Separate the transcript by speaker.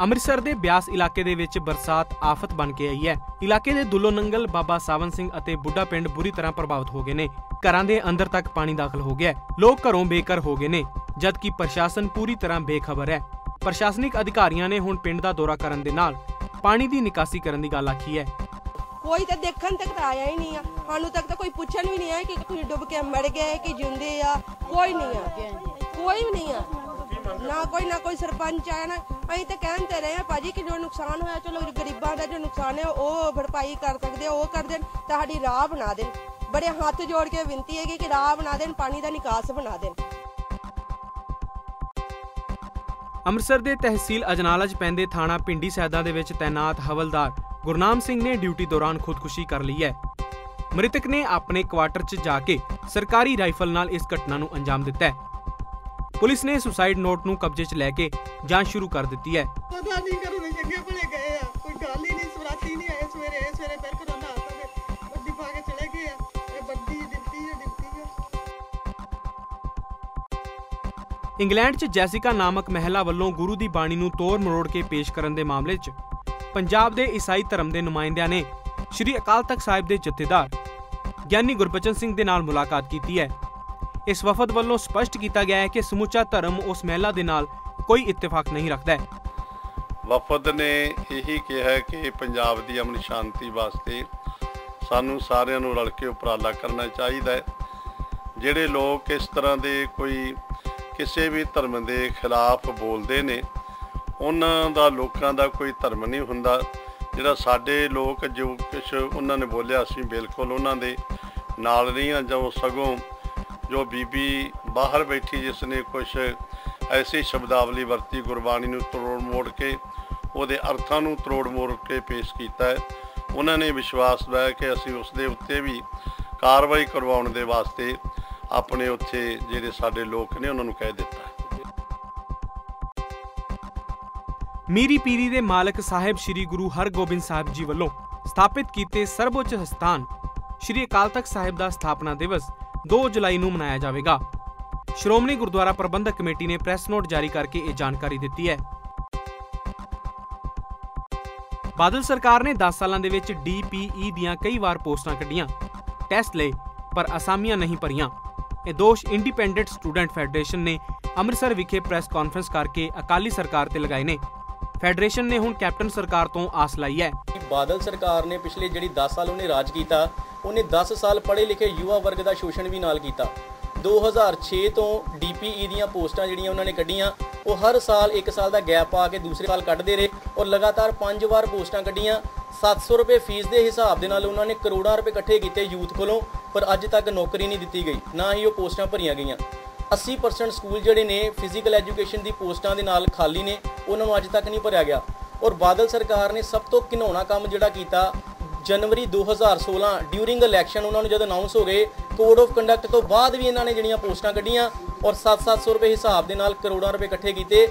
Speaker 1: ਅੰਮ੍ਰਿਤਸਰ ਦੇ ਬਿਆਸ ਇਲਾਕੇ ਦੇ ਵਿੱਚ ਬਰਸਾਤ ਆਫਤ ਬਣ ਕੇ ਆਈ ਹੈ। ਇਲਾਕੇ ਦੇ ਦੁੱਲੋ ਨੰਗਲ, ਬਾਬਾ ਸਾਵਨ ਸਿੰਘ ਅਤੇ ਬੁੱਢਾ ਪਿੰਡ ਬੁਰੀ ਤਰ੍ਹਾਂ ਪ੍ਰਭਾਵਿਤ ਹੋ ਗਏ ਨੇ। ਘਰਾਂ ਦੇ ਅੰਦਰ ਤੱਕ ਪਾਣੀ ਦਾਖਲ ਹੋ ਗਿਆ ਲੋਕ ਘਰੋਂ ਬੇਘਰ ਹੋ ਗਏ ਨੇ, ਜਦਕਿ ਪ੍ਰਸ਼ਾਸਨ ਪੂਰੀ ਤਰ੍ਹਾਂ ਬੇਖਬਰ ਹੈ। ਪ੍ਰਸ਼ਾਸਨਿਕ ਅਧਿਕਾਰੀਆਂ ਨੇ ਹੁਣ ਪਿੰਡ ਦਾ ਦੌਰਾ ਕਰਨ ਦੇ ਨਾਲ ਪਾਣੀ ਦੀ ਨਿਕਾਸੀ ਕਰਨ ਦੀ ਗੱਲ ਆਖੀ ਹੈ।
Speaker 2: ਕੋਈ ਤਾਂ ਦੇਖਣ ਤੱਕ ਤਾਂ ਆਇਆ ਹੀ ਨਹੀਂ ਆ। ਸਾਨੂੰ ਤੱਕ ਤਾਂ ਕੋਈ ਪੁੱਛਣ ਵੀ ਨਹੀਂ ਆਇਆ ਕਿ ਤੁਸੀਂ ਡੁੱਬ ਕੇ ਮਰ ਗਏ ਕਿ ਜਿਉਂਦੇ ਆ। ਕੋਈ ਨਹੀਂ ਆ। ਕੋਈ ਵੀ ਨਹੀਂ ਆ। ਨਾ ਕੋਈ ਨਾ ਕੋਈ ਸਰਪੰਚ ਆਇਆ ਨਾ ਅਸੀਂ ਤਾਂ ਕਹਿੰਦੇ ਰਹੇ ਆ ਭਾਜੀ ਕਿ ਜੋ ਨੁਕਸਾਨ ਹੋਇਆ ਚਲੋ ਗਰੀਬਾਂ ਦਾ ਜੋ ਨੁਕਸਾਨ ਹੈ ਉਹ ਭਰਪਾਈ ਕਰ ਸਕਦੇ ਆ, ਉਹ ਕਰ ਦੇਣ ਤੁਹਾਡੀ ਰਾਹ ਬਣਾ ਦੇਣ। ਬੜੇ ਹੱਥ ਜੋੜ ਕੇ ਬੇਨਤੀ ਹੈਗੀ ਕਿ ਰਾਹ ਬਣਾ ਦੇਣ ਪਾਣੀ ਦਾ ਨਿਕਾਸ ਬਣਾ ਦੇਣ।
Speaker 1: ਅੰਮ੍ਰਿਤਸਰ ਦੇ ਤਹਿਸੀਲ ਅਜਨਾਲਾ 'ਚ ਪੈਂਦੇ ਥਾਣਾ ਪਿੰਡੀ ਸੈਦਾ ਦੇ ਵਿੱਚ ਤੈਨਾਤ ਹਵਲਦਾਰ ਗੁਰਨਾਮ ਸਿੰਘ ਨੇ ਡਿਊਟੀ ਦੌਰਾਨ ਖੁਦਕੁਸ਼ੀ ਕਰ ਲਈ ਹੈ। ਮ੍ਰਿਤਕ ਨੇ ਆਪਣੇ ਕੁਆਟਰ 'ਚ ਜਾ ਕੇ ਸਰਕਾਰੀ ਰਾਈਫਲ ਨਾਲ ਇਸ ਘਟਨਾ ਨੂੰ ਅੰਜਾਮ ਦਿੱਤਾ ਹੈ। ਪੁਲਿਸ ਨੇ ਸੁਸਾਈਡ ਨੋਟ ਨੂੰ ਕਬਜ਼ੇ 'ਚ ਲੈ ਕੇ ਜਾਂਚ ਸ਼ੁਰੂ ਕਰ ਦਿੱਤੀ ਹੈ।
Speaker 3: ਪਤਾ ਨਹੀਂ ਘਰੋਂ ਦੇ ਚੰਗੇ ਭਲੇ ਗਏ ਆ। ਕੋਈ ਗੱਲ ਹੀ ਨਹੀਂ ਸਵਰਾਤੀ ਨਹੀਂ ਆਏ ਸਵੇਰੇ। ਆਏ ਸਵੇਰੇ ਫਿਰ ਘਰੋਂ ਨਾ ਆਤਾ ਬੱਦੀ ਪਾ ਕੇ ਚਲੇ ਗਏ ਆ। ਇਹ ਬੱਦੀ ਦਿੱਤੀ ਹੈ ਦਿੱਤੀ ਹੈ।
Speaker 1: ਇੰਗਲੈਂਡ 'ਚ ਜੈਸਿਕਾ ਨਾਮਕ ਮਹਿਲਾ ਵੱਲੋਂ ਗੁਰੂ ਦੀ ਬਾਣੀ ਨੂੰ ਤੋੜ ਮਰੋੜ ਕੇ ਪੇਸ਼ ਕਰਨ ਦੇ ਮਾਮਲੇ 'ਚ ਪੰਜਾਬ ਦੇ ਈਸਾਈ ਧਰਮ ਦੇ ਨੁਮਾਇੰਦਿਆਂ ਨੇ ਸ੍ਰੀ ਅਕਾਲ ਤਖਤ ਸਾਹਿਬ ਦੇ ਜਥੇਦਾਰ ਗਿਆਨੀ ਗੁਰਬਚਨ ਸਿੰਘ ਦੇ ਨਾਲ ਮੁਲਾਕਾਤ ਕੀਤੀ ਹੈ। ਇਸ ਵਫਦ ਵੱਲੋਂ ਸਪਸ਼ਟ ਕੀਤਾ ਗਿਆ ਹੈ ਕਿ ਸਮੁੱਚਾ ਧਰਮ ਉਸ ਮਹਿਲਾ ਦੇ ਨਾਲ ਕੋਈ ਇਤਫਾਕ ਨਹੀਂ ਰੱਖਦਾ ਹੈ।
Speaker 4: ਵਫਦ ਨੇ ਇਹੀ ਕਿਹਾ ਕਿ ਪੰਜਾਬ ਦੀ ਅਮਨ ਸ਼ਾਂਤੀ ਵਾਸਤੇ ਸਾਨੂੰ ਸਾਰਿਆਂ ਨੂੰ ਰਲ ਕੇ ਉਪਰਾਲਾ ਕਰਨਾ ਚਾਹੀਦਾ ਹੈ। ਜਿਹੜੇ ਲੋਕ ਇਸ ਤਰ੍ਹਾਂ ਦੇ ਕੋਈ ਕਿਸੇ ਵੀ ਧਰਮ ਦੇ ਖਿਲਾਫ ਬੋਲਦੇ ਨੇ, ਉਹਨਾਂ ਦਾ, ਲੋਕਾਂ ਦਾ ਕੋਈ ਧਰਮ ਨਹੀਂ ਹੁੰਦਾ। ਜਿਹੜਾ ਸਾਡੇ ਲੋਕ ਜੋ ਕੁਝ ਉਹਨਾਂ ਨੇ ਬੋਲਿਆ, ਅਸੀਂ ਬਿਲਕੁਲ ਉਹਨਾਂ ਦੇ ਨਾਲ ਨਹੀਂ ਹਾਂ ਜੋ ਸਗੋਂ ਜੋ ਬੀਬੀ ਬਾਹਰ ਬੈਠੀ ਜਿਸ ਨੇ ਕੁਝ ਐਸੀ ਸ਼ਬਦਾਵਲੀ ਵਰਤੀ ਗੁਰਬਾਣੀ ਨੂੰ ਤਰੋੜ ਮੋੜ ਕੇ, ਉਹਦੇ ਅਰਥਾਂ ਨੂੰ ਤਰੋੜ ਮੋੜ ਕੇ ਪੇਸ਼ ਕੀਤਾ ਹੈ। ਉਹਨਾਂ ਨੇ ਵਿਸ਼ਵਾਸ ਦਿਵਾਇਆ ਕਿ ਅਸੀਂ ਉਸ ਦੇ ਉੱਤੇ ਵੀ ਕਾਰਵਾਈ ਕਰਵਾਉਣ ਦੇ ਵਾਸਤੇ ਆਪਣੇ ਉੱਥੇ ਜਿਹੜੇ ਸਾਡੇ ਲੋਕ ਨੇ, ਉਹਨਾਂ ਨੂੰ ਕਹਿ ਦਿੱਤਾ
Speaker 1: ਮੀਰੀ ਪੀਰੀ ਦੇ ਮਾਲਕ ਸਾਹਿਬ ਸ੍ਰੀ ਗੁਰੂ ਹਰਗੋਬਿੰਦ ਸਾਹਿਬ ਜੀ ਵੱਲੋਂ ਸਥਾਪਿਤ ਕੀਤੇ ਸਰਵਉੱਚ ਸਥਾਨ ਸ੍ਰੀ ਅਕਾਲ ਤਖਤ ਸਾਹਿਬ ਦਾ ਸਥਾਪਨਾ ਦਿਵਸ 2 ਜੁਲਾਈ ਨੂੰ ਮਨਾਇਆ ਜਾਵੇਗਾ। ਸ਼੍ਰੋਮਣੀ ਗੁਰਦੁਆਰਾ ਪ੍ਰਬੰਧਕ ਕਮੇਟੀ ਨੇ ਪ੍ਰੈਸ ਨੋਟ ਜਾਰੀ ਕਰਕੇ ਇਹ ਜਾਣਕਾਰੀ ਦਿੱਤੀ ਹੈ। ਬਾਦਲ ਸਰਕਾਰ ਨੇ 10 ਸਾਲਾਂ ਦੇ ਵਿੱਚ ਡੀਪੀਈ ਦੀਆਂ ਕਈ ਵਾਰ ਪੋਸਟਾਂ ਕੱਢੀਆਂ। ਟੈਸਟ ਲਏ, ਪਰ ਅਸਾਮੀਆਂ ਨਹੀਂ ਭਰੀਆਂ। ਇਹ ਦੋਸ਼ ਇੰਡੀਪੈਂਡੈਂਟ ਸਟੂਡੈਂਟ ਫੈਡਰੇਸ਼ਨ ਨੇ ਅੰਮ੍ਰਿਤਸਰ ਵਿਖੇ ਪ੍ਰੈਸ ਕਾਨਫਰੰਸ ਕਰਕੇ ਅਕਾਲੀ ਸਰਕਾਰ ਤੇ ਲਗਾਏ ਨੇ। ਫੈਡਰੇਸ਼ਨ ਨੇ ਹੁਣ ਕੈਪਟਨ ਸਰਕਾਰ ਤੋਂ ਆਸ ਲਾਈ ਹੈ।
Speaker 5: ਬਾਦਲ ਸਰਕਾਰ ਨੇ ਪਿਛਲੇ ਜਿਹੜੀ 10 ਸਾਲ ਉਹਨੇ ਰਾਜ ਕੀਤਾ ਉਹਨੇ 10 ਸਾਲ ਪੜ੍ਹੇ ਲਿਖੇ ਯੁਵਾ ਵਰਗ ਦਾ ਸ਼ੋਸ਼ਣ ਵੀ ਨਾਲ ਕੀਤਾ। 2006 ਤੋਂ ਡੀਪੀਈ ਦੀਆਂ ਪੋਸਟਾਂ ਜਿਹੜੀਆਂ ਉਹਨਾਂ ਨੇ ਕੱਢੀਆਂ, ਉਹ ਹਰ ਸਾਲ ਇੱਕ ਸਾਲ ਦਾ ਗੈਪ ਪਾ ਕੇ ਦੂਸਰੇ ਸਾਲ ਕੱਢਦੇ ਰਹੇ ਔਰ ਲਗਾਤਾਰ 5 ਵਾਰ ਪੋਸਟਾਂ ਕੱਢੀਆਂ। 700 ਰੁਪਏ ਫੀਸ ਦੇ ਹਿਸਾਬ ਦੇ ਨਾਲ ਉਹਨਾਂ ਨੇ ਕਰੋੜਾਂ ਰੁਪਏ ਇਕੱਠੇ ਕੀਤੇ ਯੂਥ ਕੋਲੋਂ, ਪਰ ਅੱਜ ਤੱਕ ਨੌਕਰੀ ਨਹੀਂ ਦਿੱਤੀ ਗਈ, ਨਾ ਹੀ ਉਹ ਪੋਸਟਾਂ ਭਰੀਆਂ ਗਈਆਂ। 80% ਸਕੂਲ ਜਿਹੜੇ ਨੇ ਫਿਜ਼ੀਕਲ ਐਜੂਕੇਸ਼ਨ ਦੀ ਪੋਸਟਾਂ ਦੇ ਨਾਲ ਖਾਲੀ ਨੇ, ਉਹਨਾਂ ਨੂੰ ਅੱਜ ਤੱਕ ਨਹੀਂ ਭਰਿਆ ਗਿਆ। ਔਰ ਬਾਦਲ ਸਰਕਾਰ ਨੇ ਸਭ ਤੋਂ ਘਿਨੌਣਾ ਕੰਮ ਜਿਹੜਾ ਕੀਤਾ ਜਨਵਰੀ 2016 ਡਿਊਰਿੰਗ ਇਲੈਕਸ਼ਨ ਉਹਨਾਂ ਨੂੰ ਜਦੋਂ ਅਨਾਉਂਸ ਹੋ ਗਏ ਕੋਡ ਆਫ ਕੰਡਕਟ ਤੋਂ ਬਾਅਦ ਵੀ ਇਹਨਾਂ ਨੇ ਜਿਹੜੀਆਂ ਪੋਸਟਾਂ ਕੱਢੀਆਂ ਔਰ 7-700 ਰੁਪਏ ਹਿਸਾਬ ਦੇ ਨਾਲ ਕਰੋੜਾਂ ਰੁਪਏ ਇਕੱਠੇ ਕੀਤੇ।